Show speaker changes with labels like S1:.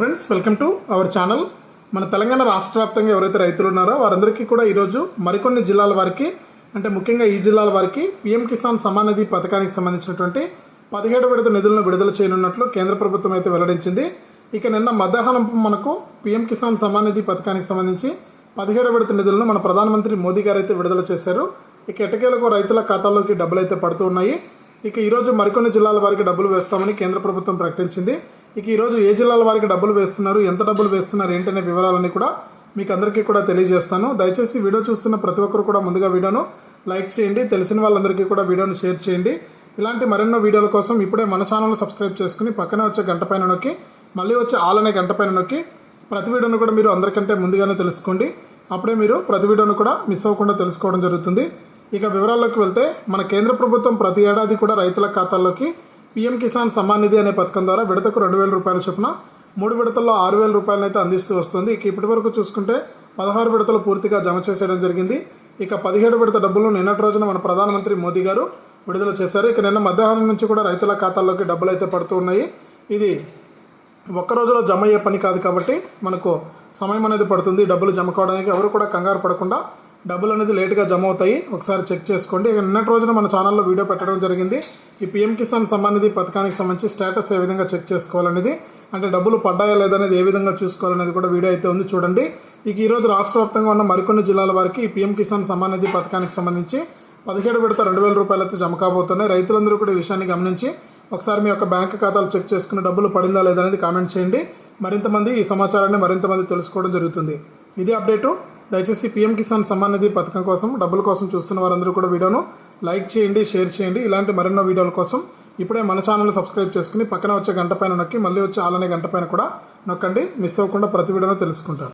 S1: Friends welcome to our channel మన తెలంగాణ రాష్ట్ర వ్యాప్తంగా ఎవరైతే రైతులు ఉన్నారో వారందరికీ కూడా ఈరోజు మరికొన్ని జిల్లాల వారికి అంటే ముఖ్యంగా ఈ జిల్లాల వారికి పీఎం కిసాన్ సమాన్ నిధి పథకానికి సంబంధించినటువంటి పదిహేడు విడత నిధులను విడుదల చేయనున్నట్లు కేంద్ర ప్రభుత్వం అయితే వెల్లడించింది. ఇక నిన్న మధ్యాహ్నం మనకు పీఎం కిసాన్ సమాన్ నిధి పథకానికి సంబంధించి పదిహేడు విడత నిధులను మన ప్రధానమంత్రి మోదీ గారు అయితే విడుదల చేశారు. ఇక ఎటకేలకు రైతుల ఖాతాలోకి డబ్బులు అయితే పడుతూ ఉన్నాయి. ఇక ఈరోజు మరికొన్ని జిల్లాల వారికి డబ్బులు వేస్తామని కేంద్ర ప్రభుత్వం ప్రకటించింది. ఇక ఈరోజు ఏ జిల్లాల వారికి డబ్బులు వేస్తున్నారు ఎంత డబ్బులు వేస్తున్నారు ఏంటనే వివరాలన్నీ కూడా మీకు అందరికీ కూడా తెలియజేస్తాను. దయచేసి వీడియో చూస్తున్న ప్రతి ఒక్కరు కూడా ముందుగా వీడియోను లైక్ చేయండి తెలిసిన వాళ్ళందరికీ కూడా వీడియోను షేర్ చేయండి. ఇలాంటి మరెన్నో వీడియోల కోసం ఇప్పుడే మన ఛానల్ సబ్స్క్రైబ్ చేసుకుని పక్కనే వచ్చే గంట పైన నొక్కి మళ్ళీ వచ్చే ఆల్ అనే గంట పైన నొక్కి ప్రతి వీడియోను కూడా మీరు అందరికంటే ముందుగానే తెలుసుకోండి. అప్పుడే మీరు ప్రతి వీడియోను కూడా మిస్ అవ్వకుండా తెలుసుకోవడం జరుగుతుంది. ఇక వివరాల్లోకి వెళ్తే మన కేంద్ర ప్రభుత్వం ప్రతి ఏడాది కూడా రైతుల ఖాతాల్లోకి పీఎం కిసాన్ సమ్మాన్ నిధి అనే పథకం ద్వారా విడతకు రెండు వేల రూపాయల చొప్పున మూడు విడతల్లో ఆరు వేల రూపాయలను అయితే అందిస్తూ వస్తుంది. ఇక ఇప్పటి వరకు చూసుకుంటే పదహారు విడతలు పూర్తిగా జమ చేసేయడం జరిగింది. ఇక పదిహేడు విడత డబ్బులను నిన్నటి రోజున మన ప్రధానమంత్రి మోదీ గారు విడుదల చేశారు. ఇక నిన్న మధ్యాహ్నం నుంచి కూడా రైతుల ఖాతాల్లోకి డబ్బులు అయితే పడుతూ ఉన్నాయి. ఇది ఒక్క రోజులో జమ అయ్యే పని కాదు కాబట్టి మనకు సమయం అనేది పడుతుంది. డబ్బులు జమ కావడానికి ఎవరు కూడా కంగారు పడకుండా డబ్బులు అనేది లేట్గా జమ అవుతాయి. ఒకసారి చెక్ చేసుకోండి. ఇక నిన్నటి రోజున మన ఛానల్లో వీడియో పెట్టడం జరిగింది. ఈ పీఎం కిసాన్ సమ్మాన్ పథకానికి సంబంధించి స్టేటస్ ఏ విధంగా చెక్ చేసుకోవాలనేది అంటే డబ్బులు పడ్డాయా లేదనేది ఏ విధంగా చూసుకోవాలనేది కూడా వీడియో అయితే ఉంది చూడండి. ఇక ఈరోజు రాష్ట్ర వ్యాప్తంగా ఉన్న మరికొన్ని జిల్లాల వారికి ఈ పీఎం కిసాన్ సమ్మాన్ పథకానికి సంబంధించి పదిహేడు విడత రెండు వేల రూపాయలు అయితే జమ కాబోతున్నాయి. రైతులందరూ కూడా ఈ విషయాన్ని గమనించి ఒకసారి మీ యొక్క బ్యాంక్ ఖాతాలు చెక్ చేసుకుని డబ్బులు పడిందా లేదా అనేది కామెంట్ చేయండి. మరింతమంది ఈ సమాచారాన్ని మరింతమంది తెలుసుకోవడం జరుగుతుంది. ఇది అప్డేటు. దయచేసి పీఎం కిసాన్ సమ్మాన్ నిధి పథకం కోసం డబ్బుల కోసం చూస్తున్న వారందరూ కూడా వీడియోను లైక్ చేయండి షేర్ చేయండి. ఇలాంటి మరెన్నో వీడియోల కోసం ఇప్పుడే మన ఛానల్ సబ్స్క్రైబ్ చేసుకుని పక్కన వచ్చే గంట పైన నొక్కి మళ్ళీ వచ్చే ఆలనే గంట పైన కూడా నొక్కండి. మిస్ అవ్వకుండా ప్రతి వీడియోను తెలుసుకుంటారు.